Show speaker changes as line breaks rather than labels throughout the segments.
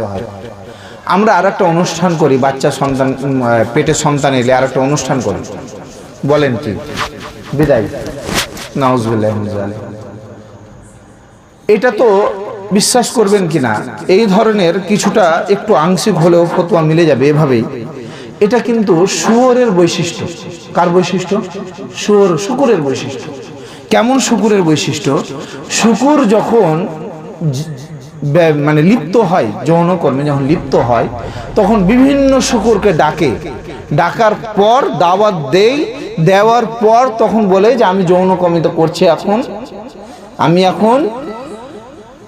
হয়। আমরা আর একটা অনুষ্ঠান করি, বাচ্চা সন্তান পেটে সন্তান এলে আর একটা অনুষ্ঠান করি। বলেন কি? বিদায়। নাউজবিল্লাহ এটা তো বিশ্বাস করবেন কিনা এই ধরনের কিছুটা একটু আংশিক হলেও ফতোয়া মিলে যাবে এভাবেই। এটা কিন্তু শুয়োরের বৈশিষ্ট্য। কার বৈশিষ্ট্য? শুয়োর, শুকুরের বৈশিষ্ট্য। কেমন শুকুরের বৈশিষ্ট্য? শুকুর যখন মানে লিপ্ত হয়, যৌনকর্মে যখন লিপ্ত হয়, তখন বিভিন্ন শুকুরকে ডাকে। ডাকার পর দাওয়াত দেই, দেওয়ার পর তখন বলে যে, আমি যৌনকর্মিত করছি এখন। আমি এখন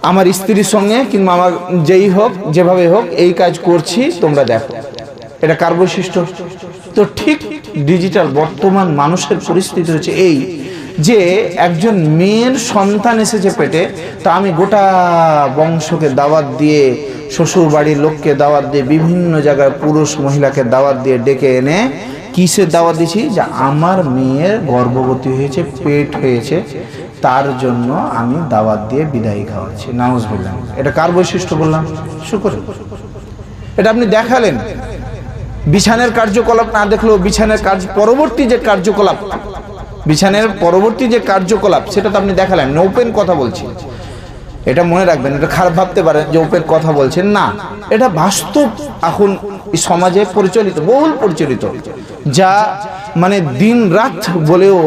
আমার স্ত্রীর সঙ্গে কিংবা আমার যেই হোক, যেভাবে হোক, এই কাজ করছি, তোমরা দেখো। এটা কার বৈশিষ্ট্য? তো ঠিক ডিজিটাল বর্তমান মানুষের পরিস্থিতি হচ্ছে এই যে একজন মেয়ের সন্তান এসেছে পেটে, তা আমি গোটা বংশকে দাওয়াত দিয়ে শ্বশুর বাড়ির লোককে দাওয়াত দিয়ে, বিভিন্ন জায়গায় পুরুষ মহিলাকে দাওয়াত দিয়ে ডেকে এনে কিসের দাওয়াত দিছি যে আমার মেয়ের গর্ভবতী হয়েছে, পেট হয়েছে, তার জন্য আমি দাওয়াত দিয়ে বিদায়ী খাওয়াচ্ছি। নাউজ বললাম এটা কার বৈশিষ্ট্য বললাম? শুকর। এটা আপনি দেখালেন। বিছানের কার্যকলাপ না দেখলেও বিছানের কার্য পরবর্তী যে কার্যকলাপ বিছানের পরবর্তী যে কার্যকলাপ, সেটা তো আপনি দেখালেন ওপেন কথা বলছি। এটা মনে রাখবেন, এটা খারাপ ভাবতে পারেন যে ওপেন কথা বলছেন, না। এটা বাস্তব এখন সমাজে পরিচালিত, বহুল পরিচালিত, যা মানে দিন রাত বলেও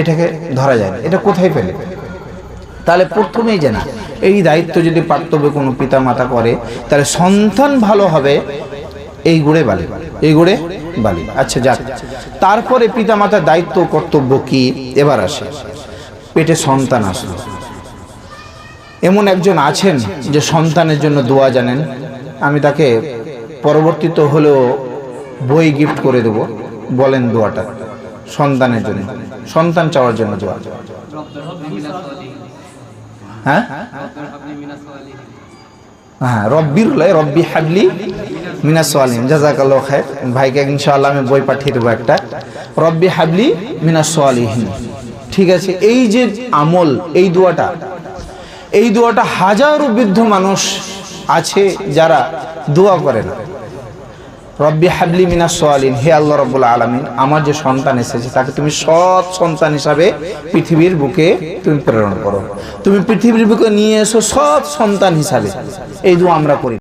এটাকে ধরা যায় না। এটা কোথায় পেলে? তাহলে প্রথমেই জানা, এই দায়িত্ব যদি পার্থব্য কোনো পিতা মাতা করে, তাহলে সন্তান ভালো হবে এই গুড়ে বালি, এই গুড়ে বালি। আচ্ছা যাক। তারপরে পিতা মাতার দায়িত্ব কর্তব্য কি? এবার আসে। পেটে সন্তান আসলো। এমন একজন আছেন যে সন্তানের জন্য দোয়া জানেন। আমি তাকে পরবর্তীত হলেও বই গিফট করে দেব। বলেন দোয়াটা। সন্তানের জন্য। সন্তান চাওয়ার জন্য দোয়া। হ্যাঁ? হ্যাঁ রব্বির রব্বি হাবলি মিনা সোয়ালিম, জাজাকাল্লাহ খায় ভাইকে ইনশাআল্লাহ আমি বই পাঠিয়ে দেবো একটা। রব্বি হাবলি মিনা সোয়ালিহীন। ঠিক আছে, এই যে আমল, এই দোয়াটা এই দোয়াটা হাজারো বৃদ্ধ মানুষ আছে যারা দোয়া করে না। রব্বি হাবলি মিনা সোয়ালিন, হে আল্লাহ রব্বুল আলমিন, আমার যে সন্তান এসেছে, তাকে তুমি সৎ সন্তান হিসাবে পৃথিবীর বুকে তুমি প্রেরণ করো। তুমি পৃথিবীর বুকে নিয়ে এসো সৎ সন্তান হিসাবে। এই দোয়া আমরা করি।